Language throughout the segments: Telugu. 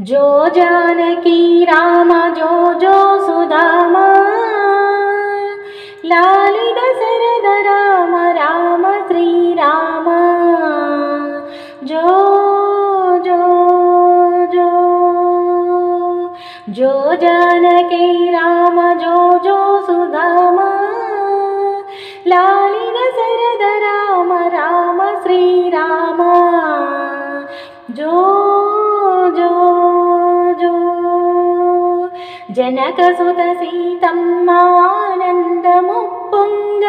जो जानकी राम जो जो सुदामा। लालि दशरथ राम राम श्रीराम जो जो जो जो जानकी राम जो जो सुदामा। लालिन दशरथ राम राम श्रीराम जो జనకసుత సీతమ్మానందము పొంగ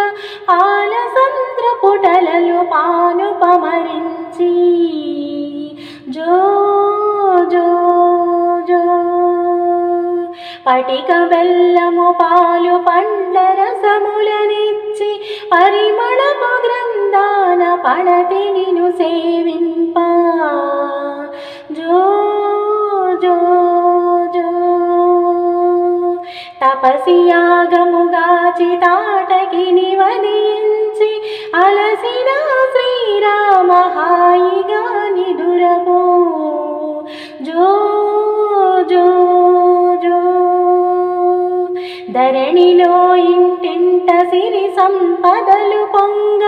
పాలసంద్ర పుటలలు పాను పమరించి. జో జో జో. పటిక బెల్లము పాలు పండ్ల రసములనిచ్చి పరిమళము గ్రంథాన పడతి నిను సేవింప తపసియాగముగాచి తాటకి నివదించి అలసిన శ్రీరామ హాయిగా నిదురపో. జో జో జో. ధరణిలో ఇంటింట సిరి సంపదలు పొంగ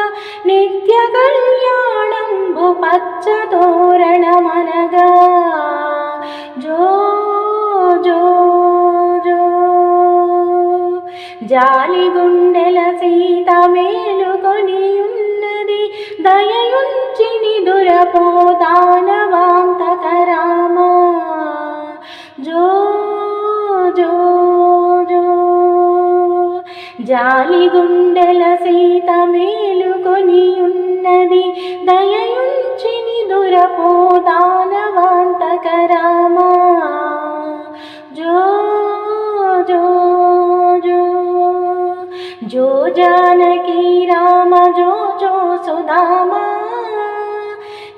నిత్య కళ్యాణంబు పచ్చతో జాలి గుండెల సీత మేలుకొని ఉన్నది దయయుంచి నిదురపోతానవాంతక రామ జో జో జో. జాలి గుండెల సీత మేలుకొని ఉన్నది దయయుంచి నిదురపోతానవాంతక जो जानकी राम जो जो सुदामा।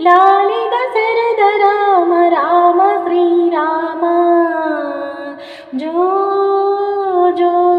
लालि दशरथ राम राम श्रीराम। जो जो